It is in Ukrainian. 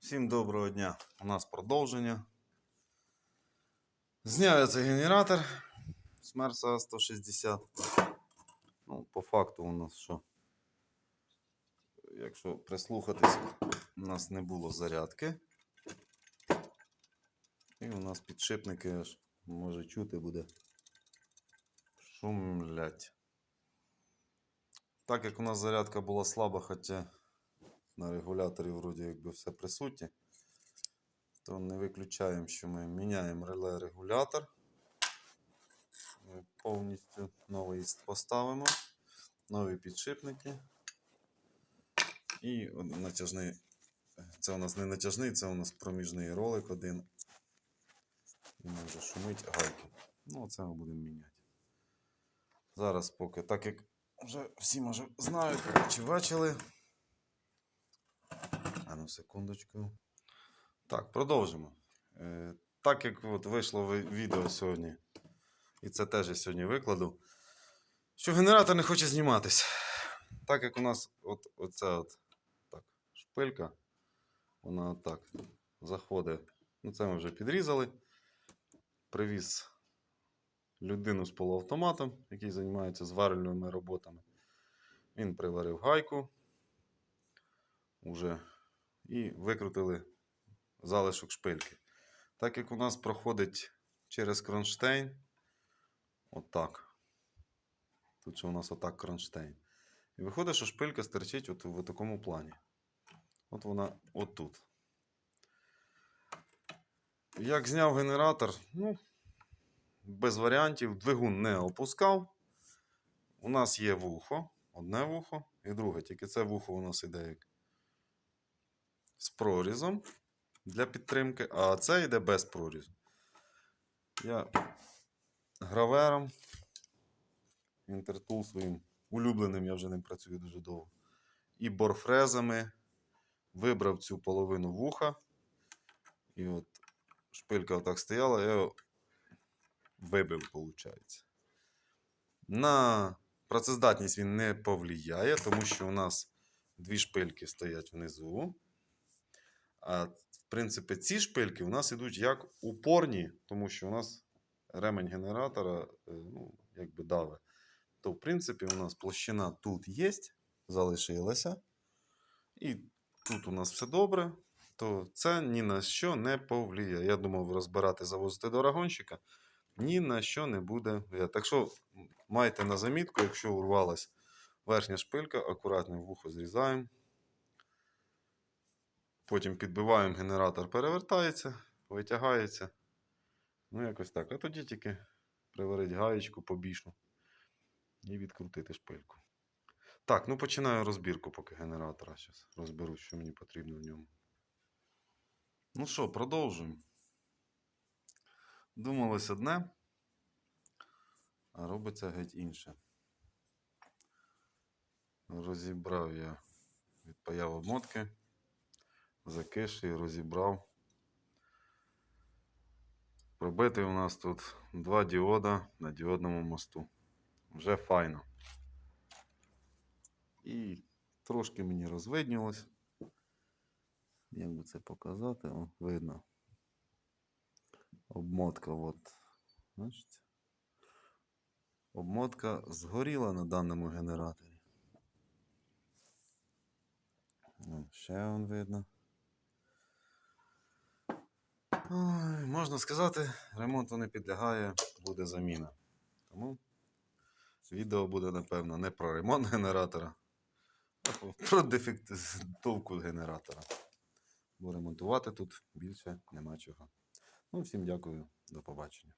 Всім доброго дня. У нас продовження. Зняв я цей генератор з Мерса 160. Ну, по факту у нас що. Якщо прислухатись, у нас не було зарядки. І у нас підшипники аж може чути буде. Шумлять. Так як у нас зарядка була слаба, хоча на регуляторі вроді якби все присутнє, то не виключаємо, що ми міняємо реле регулятор. Повністю новий поставимо, нові підшипники. І натяжний. Це у нас не натяжний, це у нас проміжний ролик один. І може шумить гайки. Ну, це ми будемо міняти. Зараз поки, так як вже всі може знають чи бачили. Секундочку. Так, продовжимо. Е, так як от вийшло відео сьогодні, і це теж я сьогодні викладу, що генератор не хоче зніматися. Так як у нас от, оця от, так, шпилька, вона отак заходить. Ну, це ми вже підрізали. Привіз людину з полуавтоматом, який займається зварювальними роботами. Він приварив гайку. Уже і викрутили залишок шпильки. Так як у нас проходить через кронштейн, отак. Тут ще у нас отак кронштейн. І виходить, що шпилька стерчить от в такому плані. От вона отут. Як зняв генератор, ну, без варіантів, двигун не опускав. У нас є вухо, одне вухо і друге. Тільки це вухо у нас іде як з прорізом для підтримки, а це йде без прорізу. Я гравером, інтертул своїм улюбленим, я вже ним працюю дуже довго. І борфрезами вибрав цю половину вуха. І от шпилька отак стояла, я його вибив, виходить. На працездатність він не повлияє, тому що у нас дві шпильки стоять внизу. А в принципі, ці шпильки у нас йдуть як упорні, тому що у нас ремень генератора е, ну, якби даве. То, в принципі, у нас площина тут є, залишилася. І тут у нас все добре, то це ні на що не повлияє. Я думав розбирати, завозити до рагонщика. Ні на що не буде. влиять. Так що майте на замітку, якщо урвалась верхня шпилька, акуратно вухо зрізаємо. Потім підбиваємо, генератор перевертається, витягається. Ну, якось так. А тоді тільки приварити гаєчку побічну і відкрутити шпильку. Так, ну починаю розбірку поки генератора. Зараз розберу, що мені потрібно в ньому. Ну що, продовжуємо. Думалось одне, а робиться геть інше. Розібрав я, відпаяв обмотки закиш і розібрав. Пробитий у нас тут два діода на діодному мосту. Вже файно. І трошки мені розвиднілось. Як би це показати? О, видно. Обмотка, от. Бачите? Обмотка згоріла на даному генераторі. Ще он видно. Ой, можна сказати, ремонту не підлягає, буде заміна. Тому відео буде, напевно, не про ремонт генератора, а про дефектовку генератора. Бо ремонтувати тут більше нема чого. Ну, всім дякую, до побачення.